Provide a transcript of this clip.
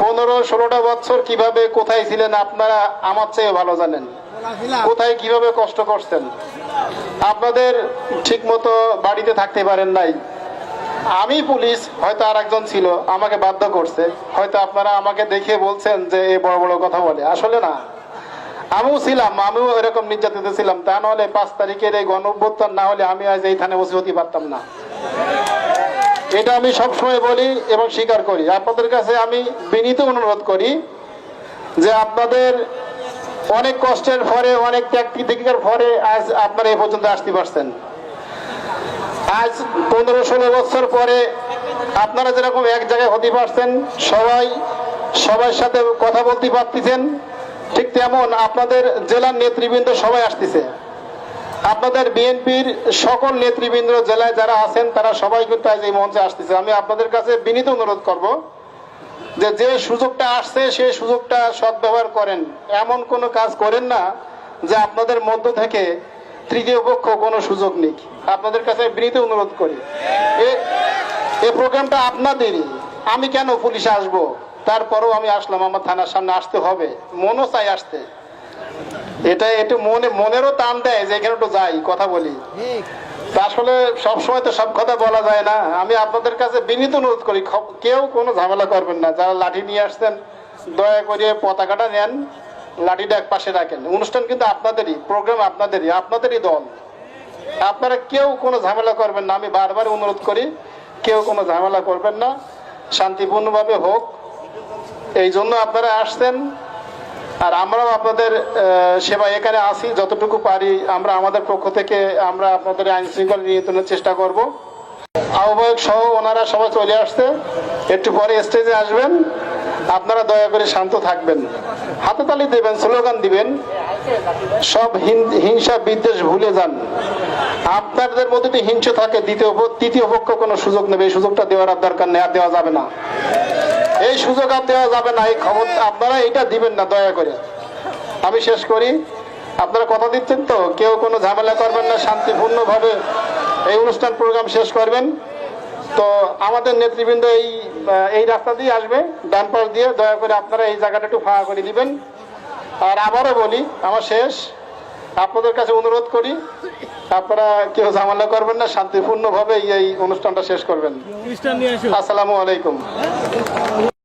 পনেরো ষোলোটা বছর কীভাবে, কোথায় ছিলেন আপনারা আমার চেয়ে ভালো জানেন। কোথায় কীভাবে কষ্ট করছেন? আপনাদের ঠিক মতো বাড়িতে থাকতে পারেন নাই। আমি পুলিশ, হয়তো আর একজন ছিল, আমাকে বাধ্য করছে। হয়তো আপনারা আমাকে দেখে বলছেন যে এ বড় বড় কথা বলে। আসলে না। আমিও ছিলাম, আমিও এরকম নির্যাতিত ছিলাম। তা নাহলে পাঁচ তারিখের এই গণ না হলে আমি আজ এই থানে বসে হতে পারতাম না। এটা আমি সবসময় বলি এবং স্বীকার করি। আপনাদের কাছে আমি বিনীত অনুরোধ করি যে আপনাদের অনেক কষ্টের পরে, অনেক ত্যাগ প্রতিজ্ঞার পরে আজ আপনারা এই পর্যন্ত আসতে পারছেন। আজ পনেরো ষোলো বছর পরে আপনারা যেরকম এক জায়গায় হতে পারছেন, সবাই সবার সাথে কথা বলতে পারতেছেন, ঠিক তেমন আপনাদের জেলার নেতৃবৃন্দ সবাই আসতেছে। আপনাদের বিএনপির সকল নেতৃবৃন্দ, জেলায় যারা আছেন, তারা সবাই কিন্তু আজ এই মঞ্চে আসতেছে। আমি আপনাদের কাছে বিনীত অনুরোধ করব যে যে সুযোগটা আসছে সেই সুযোগটা সদ্ব্যবহার করেন। এমন কোনো কাজ করেন না যে আপনাদের মধ্য থেকে তৃতীয় পক্ষ কোনো সুযোগ নেই আপনাদের কাছে বিনীত অনুরোধ করি। এ- প্রোগ্রামটা আপনাদেরই। আমি কেন পুলিশে আসব? তারপরেও আমি আসলাম, আমার থানার সামনে আসতে হবে। মনও চাই আসতে। এটা একটু মনে মনেরও টান দেয় যে এখানে একটু যাই কথা বলি। আসলে সবসময় তো সব কথা বলা যায় না। আমি আপনাদের কাছে বিনীত অনুরোধ করি কেউ কোনো ঝামেলা করবেন না। যারা লাঠি নিয়ে আসছেন দয়া করে পতাকাটা নেন লাঠিটা এক পাশে রাখেন। অনুষ্ঠান কিন্তু আপনাদেরই প্রোগ্রাম আপনাদেরই আপনাদেরই দল। আপনারা কেউ কোনো ঝামেলা করবেন না। আমি বারবার অনুরোধ করি কেউ কোনো ঝামেলা করবেন না। শান্তিপূর্ণভাবে হোক। এই জন্য আপনারা আসছেন আর আমরাও আপনাদের সেবা এখানে আসি যতটুকু পারি আমরা আমাদের পক্ষ থেকে আমরা আপনাদের আইন শৃঙ্খলা নিয়ন্ত্রণের চেষ্টা করব। আহ্বায়ক সহ ওনারা সবাই চলে আসছে। একটু পরে স্টেজে আসবেন। আপনারা দয়া করে শান্ত থাকবেন। হাতে তালি দেবেন, স্লোগান দিবেন। সব হিংসা বিদ্বেষ ভুলে যান। আপনাদের মধ্যে হিংসা থাকে, দ্বিতীয় তৃতীয় পক্ষ কোনো সুযোগ নেবে, এই সুযোগটা দেওয়ার দরকার নেই, আর দেওয়া যাবে না। এই সুযোগ আর দেওয়া যাবে না এই খবর আপনারা এটা দিবেন না দয়া করে। আমি শেষ করি। আপনারা কথা দিচ্ছেন তো কেউ কোনো ঝামেলা করবেন না শান্তিপূর্ণভাবে এই অনুষ্ঠান প্রোগ্রাম শেষ করবেন। তো আমাদের নেতৃবৃন্দ এই এই রাস্তা দিয়ে আসবে ডান পাশ দিয়ে দয়া করে আপনারা এই জায়গাটা একটু ফাঁকা করে দিবেন। আর আবারও বলি আমার শেষ আপনাদের কাছে অনুরোধ করি আপনারা কেউ ঝামেলা করবেন না শান্তিপূর্ণভাবে এই অনুষ্ঠানটা শেষ করবেন। আসসালামু আলাইকুম।